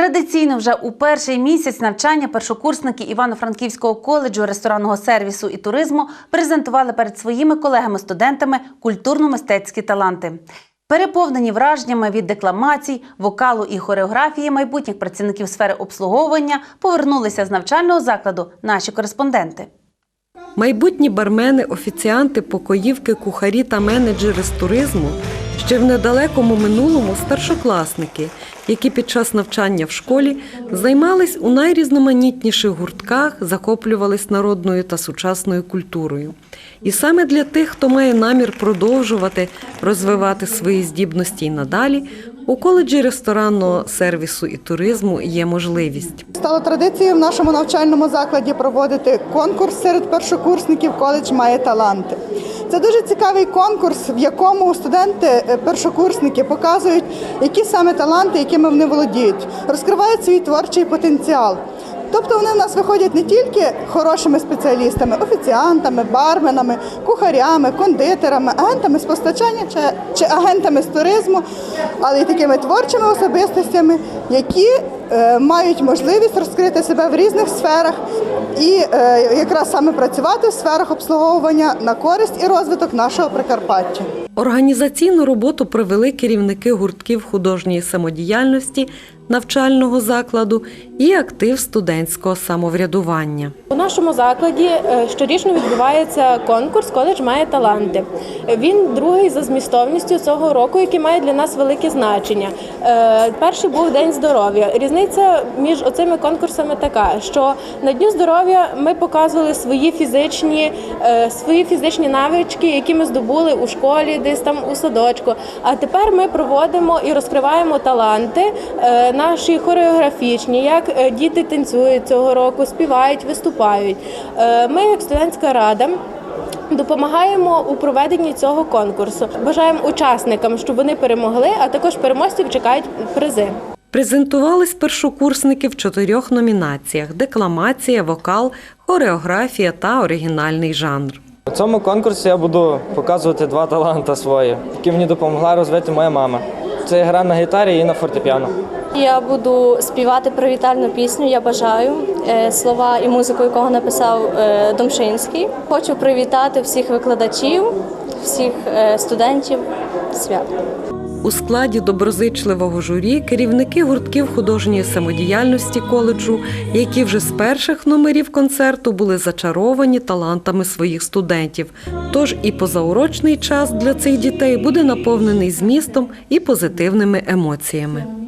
Традиційно вже у перший місяць навчання першокурсники Івано-Франківського коледжу ресторанного сервісу і туризму презентували перед своїми колегами-студентами культурно-мистецькі таланти. Переповнені враженнями від декламацій, вокалу і хореографії майбутніх працівників сфери обслуговування повернулися з навчального закладу наші кореспонденти. Майбутні бармени, офіціанти, покоївки, кухарі та менеджери з туризму ще в недалекому минулому старшокласники, які під час навчання в школі займались у найрізноманітніших гуртках, захоплювались народною та сучасною культурою. І саме для тих, хто має намір продовжувати розвивати свої здібності й надалі, у коледжі ресторанного сервісу і туризму є можливість. Стало традицією в нашому навчальному закладі проводити конкурс серед першокурсників коледж має таланти. Це дуже цікавий конкурс, в якому студенти, е, першокурсники показують, які саме таланти, якими вони володіють, розкривають свій творчий потенціал. Тобто вони в нас виходять не тільки хорошими спеціалістами, офіціантами, барменами, кухарями, кондитерами, агентами з постачання чи, чи агентами з туризму, але й такими творчими особистостями, які е, мають можливість розкрити себе в різних сферах і е, якраз саме працювати в сферах обслуговування на користь і розвиток нашого Прикарпаття. Організаційну роботу провели керівники гуртків художньої самодіяльності навчального закладу і актив студентського самоврядування. У нашому закладі е, щорічно відбувається конкурс Коледж має таланти. Він другий за змістовністю цього року, який має для нас велике значення. Е, Перший був День здоров'я. Різниця між оцими конкурсами така, що на Дню здоров'я ми показували свої фізичні, е, свої фізичні навички, які ми здобули у школі, десь там у садочку. А тепер ми проводимо і розкриваємо таланти наші хореографічні, як е, діти танцюють цього року, співають, виступають. Е, Ми, як студентська рада. Допомагаємо у проведенні цього конкурсу. Бажаємо учасникам, щоб вони перемогли, а також переможців чекають призи. Презентувались першокурсники в чотирьох номінаціях: декламація, вокал, хореографія та оригінальний жанр. У цьому конкурсі я буду показувати два таланти свої, які мені допомогла розвити моя мама. Це гра на гітарі і на фортепіано. Я буду співати привітальну пісню. Я бажаю е, слова і музику, якого написав е, Домшинський. Хочу привітати всіх викладачів, всіх е, студентів свят. У складі доброзичливого журі керівники гуртків художньої самодіяльності коледжу, які вже з перших номерів концерту були зачаровані талантами своїх студентів. Тож і позаурочний час для цих дітей буде наповнений змістом і позитивними емоціями.